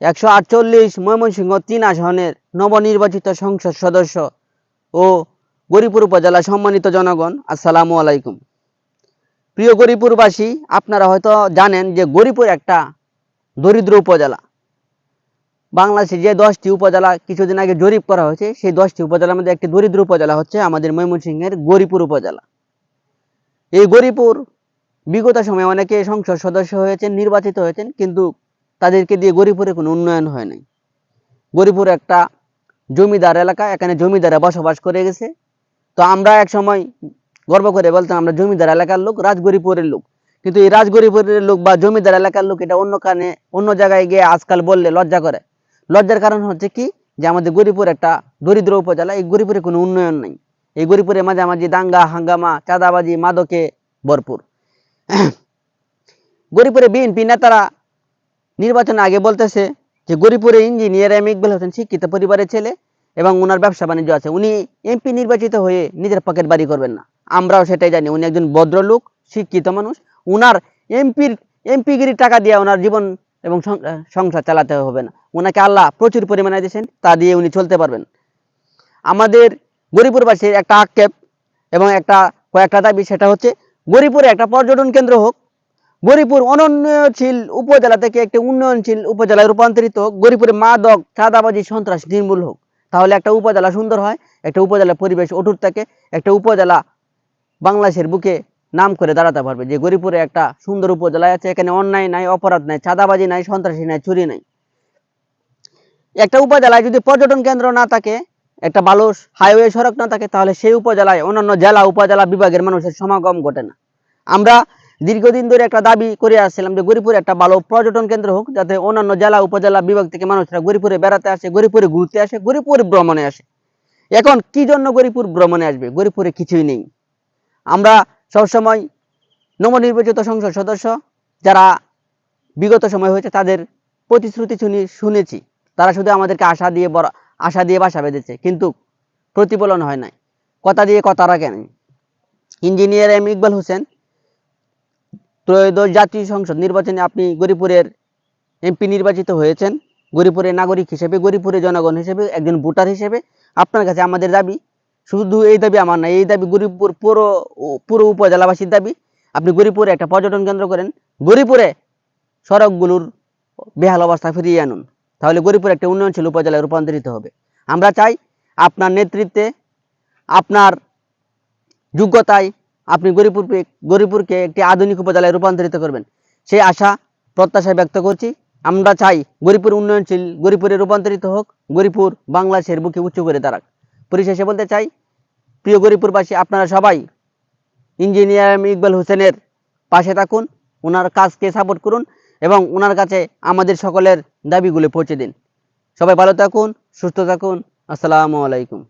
একশো আটচল্লিশ ময়মনসিংহ তিন আসনের নবনির্বাচিত সংসদ সদস্য ও গরিপুর উপজেলা সম্মানিত জনগণ, আসসালামু আলাইকুম। প্রিয় গরিপুরবাসী, আপনারা হয়তো জানেন যে গরিপুর একটা দরিদ্র উপজেলা। বাংলাদেশে যে দশটি উপজেলা কিছুদিন আগে জরিপ করা হয়েছে, সেই দশটি উপজেলার মধ্যে একটি দরিদ্র উপজেলা হচ্ছে আমাদের ময়মনসিংহের গরিপুর উপজেলা। এই গরিপুর বিগত সময়ে অনেকে সংসদ সদস্য হয়েছেন, নির্বাচিত হয়েছেন, কিন্তু তাদেরকে দিয়ে গরিপুরে কোনো উন্নয়ন হয় নাই। গরিপুর একটা জমিদার এলাকা, এখানে জমিদারা বসবাস করে গেছে। তো আমরা এক সময় গর্ব করে বলতাম, আমরা জমিদার এলাকার লোক রাজগরিপুরের লোক। কিন্তু এই রাজগরিপুরের লোক বা জমিদার এলাকার লোক এটা অন্য কানে, অন্য জায়গায় গিয়ে আজকাল বললে লজ্জা করে। লজ্জার কারণ হচ্ছে কি? যে আমাদের গরিপুর একটা দরিদ্র উপজেলা, এই গরিপুরে কোনো উন্নয়ন নাই। এই গরিপুরে মাঝামাঝি দাঙ্গা, হাঙ্গামা, চাঁদাবাজি, মাদকে ভরপুর। গরিপুরে বিএনপি নেতারা নির্বাচনের আগে বলতেছে যে গরিপুরে ইঞ্জিনিয়ার এম ইকবাল হোসেন শিক্ষিত পরিবারের ছেলে এবং ওনার ব্যবসা বাণিজ্য আছে। উনি এমপি নির্বাচিত হয়ে নিজের পকেট বাড়ি করবেন না। আমরাও সেটাই জানি। উনি একজন ভদ্রলোক, শিক্ষিত মানুষ। উনার এমপির, এমপিগিরির টাকা দিয়ে ওনার জীবন এবং সংসার চালাতে হবে না। ওনাকে আল্লাহ প্রচুর পরিমাণে দিয়েছেন, তা দিয়ে উনি চলতে পারবেন। আমাদের গরিপুরবাসীর একটা আক্ষেপ এবং একটা কয়েকটা দাবি, সেটা হচ্ছে গরিপুরে একটা পর্যটন কেন্দ্র হোক গরিপুর অনুন্নয়নশীল উপজেলা থেকে একটি উন্নয়নশীল উপজেলায় রূপান্তরিত গরিপুরে মাদক, চাঁদাবাজি, সন্ত্রাস নির্মূল হোক। তাহলে একটা উপজেলা সুন্দর হয়, একটা উপজেলার পরিবেশ অটুট থাকে, একটা উপজেলা বাংলাদেশের বুকে নাম করে দাঁড়াতে পারবে যে গরিপুরে একটা সুন্দর উপজেলা আছে। এখানে অন্যায় নাই, অপরাধ নাই, চাঁদাবাজি নাই, সন্ত্রাসী নাই, চুরি নাই। একটা উপজেলায় যদি পর্যটন কেন্দ্র না থাকে, একটা ভালো হাইওয়ে সড়ক না থাকে, তাহলে সেই উপজেলায় অন্যান্য জেলা উপজেলা বিভাগের মানুষের সমাগম ঘটে না। আমরা দীর্ঘদিন ধরে একটা দাবি করে আসছিলাম যে গরিপুরে একটা ভালো পর্যটন কেন্দ্র হোক, যাতে অন্যান্য জেলা, উপজেলা বিভাগ থেকে মানুষরা গরিপুরে বেড়াতে আসে গরিপুরে ঘুরতে আসে গরিপুরে ভ্রমণে আসে। এখন কি জন্য গরিপুর ভ্রমণে আসবে? গরিপুরে কিছুই নেই। আমরা সবসময় নবনির্বাচিত সংসদ সদস্য, যারা বিগত সময় হয়েছে তাদের প্রতিশ্রুতি শুনি, শুনেছি। তারা শুধু আমাদেরকে আশা দিয়ে বড় আশা দিয়ে বাসা বেঁধেছে, কিন্তু প্রতিফলন হয় নাই। কথা দিয়ে কথা রাখে নাই ইঞ্জিনিয়ার এম ইকবাল হোসেন ত্রয়োদশ জাতীয় সংসদ নির্বাচনে আপনি গরিপুরের এমপি নির্বাচিত হয়েছেন। গরিপুরের নাগরিক হিসেবে গরিপুরের জনগণ হিসেবে, একজন ভোটার হিসেবে। আপনার কাছে আমাদের দাবি, শুধু এই দাবি আমার না, এই দাবি গরিপুর পুরো পুরো উপজেলাবাসীর দাবি। আপনি গরিপুরে একটা পর্যটন কেন্দ্র করেন, গরিপুরে সড়কগুলোর বেহাল অবস্থা ফিরিয়ে আনুন। তাহলে গরিপুর একটা উন্নয়নশীল উপজেলায় রূপান্তরিত হবে। আমরা চাই আপনার নেতৃত্বে, আপনার যোগ্যতায় আপনি গরিপুরকে গরিপুরকে একটি আধুনিক উপজেলায় রূপান্তরিত করবেন। সেই আশা, প্রত্যাশা ব্যক্ত করছি। আমরা চাই গরিপুর উন্নয়নশীল গরিপুরে রূপান্তরিত হোক গরিপুর বাংলাদেশের বুকে উঁচু করে দাঁড়াক। পরিশেষে বলতে চাই, প্রিয় গরিপুরবাসী আপনারা সবাই ইঞ্জিনিয়ার ইকবাল হোসেনের পাশে থাকুন, ওনার কাজকে সাপোর্ট করুন এবং ওনার কাছে আমাদের সকলের দাবিগুলো পৌঁছে দিন। সবাই ভালো থাকুন, সুস্থ থাকুন। আসসালামু আলাইকুম।